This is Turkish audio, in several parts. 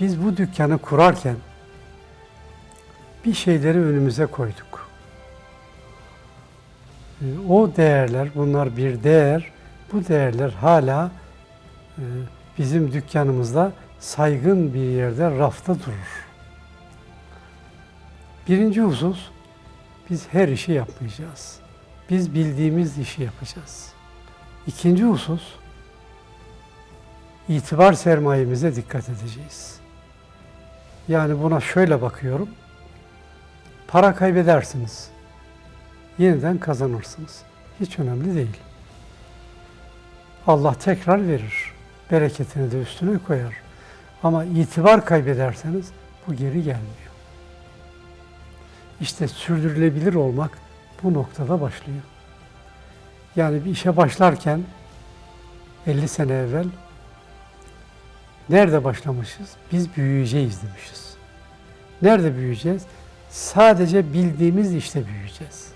Biz bu dükkanı kurarken bir şeyleri önümüze koyduk. E, O değerler, bunlar bir değer. Bu değerler hala e, bizim dükkanımızda saygın bir yerde rafta durur. Birinci husus, biz her işi yapmayacağız. Biz bildiğimiz işi yapacağız. İkinci husus, itibar sermayemize dikkat edeceğiz. Yani buna şöyle bakıyorum. Para kaybedersiniz. Yeniden kazanırsınız. Hiç önemli değil. Allah tekrar verir. Bereketini de üstüne koyar. Ama itibar kaybederseniz bu geri gelmiyor. İşte sürdürülebilir olmak bu noktada başlıyor. Yani bir işe başlarken 50 sene evvel nerede başlamışız? Biz büyüyeceğiz demişiz. Nerede büyüyeceğiz? Sadece bildiğimiz işte büyüyeceğiz.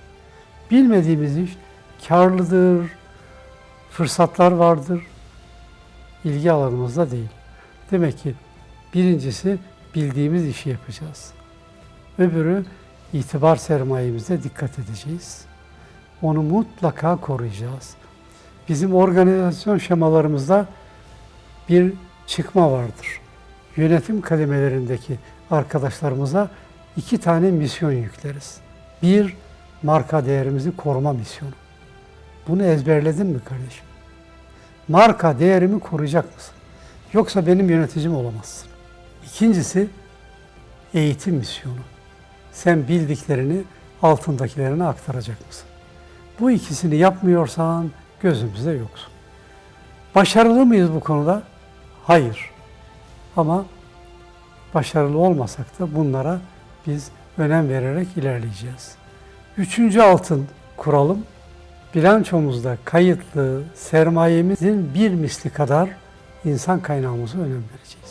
Bilmediğimiz iş karlıdır, fırsatlar vardır. İlgi alanımızda değil. Demek ki birincisi bildiğimiz işi yapacağız. Öbürü itibar sermayemize dikkat edeceğiz. Onu mutlaka koruyacağız. Bizim organizasyon şemalarımızda bir çıkma vardır. Yönetim kademelerindeki arkadaşlarımıza iki tane misyon yükleriz. Bir, marka değerimizi koruma misyonu. Bunu ezberledin mi kardeşim? Marka değerimi koruyacak mısın? Yoksa benim yöneticim olamazsın. İkincisi, eğitim misyonu. Sen bildiklerini altındakilerine aktaracak mısın? Bu ikisini yapmıyorsan gözümüzde yoksun. Başarılı mıyız bu konuda? Hayır. Ama başarılı olmasak da bunlara biz önem vererek ilerleyeceğiz. Üçüncü altın kuralım. Bilançomuzda kayıtlı sermayemizin bir misli kadar insan kaynağımıza önem vereceğiz.